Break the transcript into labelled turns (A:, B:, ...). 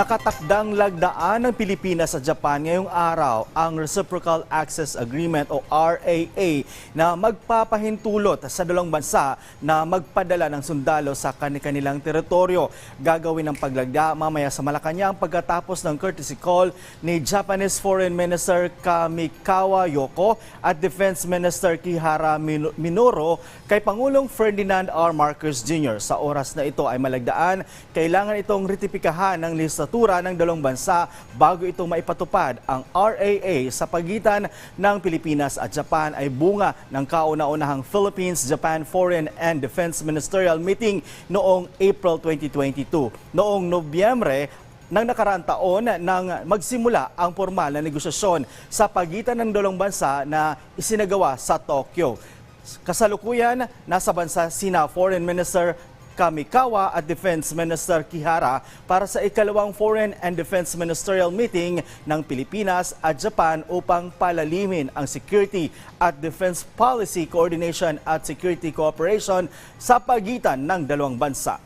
A: Nakatakdang lagdaan ng Pilipinas sa Japan ngayong araw ang Reciprocal Access Agreement o RAA na magpapahintulot sa dalawang bansa na magpadala ng sundalo sa kanilang teritoryo. Gagawin ng paglagda mamaya sa Malacanang pagkatapos ng courtesy call ni Japanese Foreign Minister Kamikawa Yoko at Defense Minister Kihara Min- Minoru kay Pangulong Ferdinand R. Marcos Jr. Sa oras na ito ay malagdaan, kailangan itong ritipikahan ng listatura ng dalawang bansa bago ito maipatupad. Ang RAA sa pagitan ng Pilipinas at Japan ay bunga ng kauna-unahang Philippines-Japan Foreign and Defense Ministerial Meeting noong April 2022. Noong Nobyembre, ng nakaraang taon nang magsimula ang formal na negosasyon sa pagitan ng dalawang bansa na isinagawa sa Tokyo. Kasalukuyan, nasa bansa sina Foreign Minister Kamikawa at Defense Minister Kihara para sa ikalawang Foreign and Defense Ministerial Meeting ng Pilipinas at Japan upang palalimin ang security at defense policy coordination at security cooperation sa pagitan ng dalawang bansa.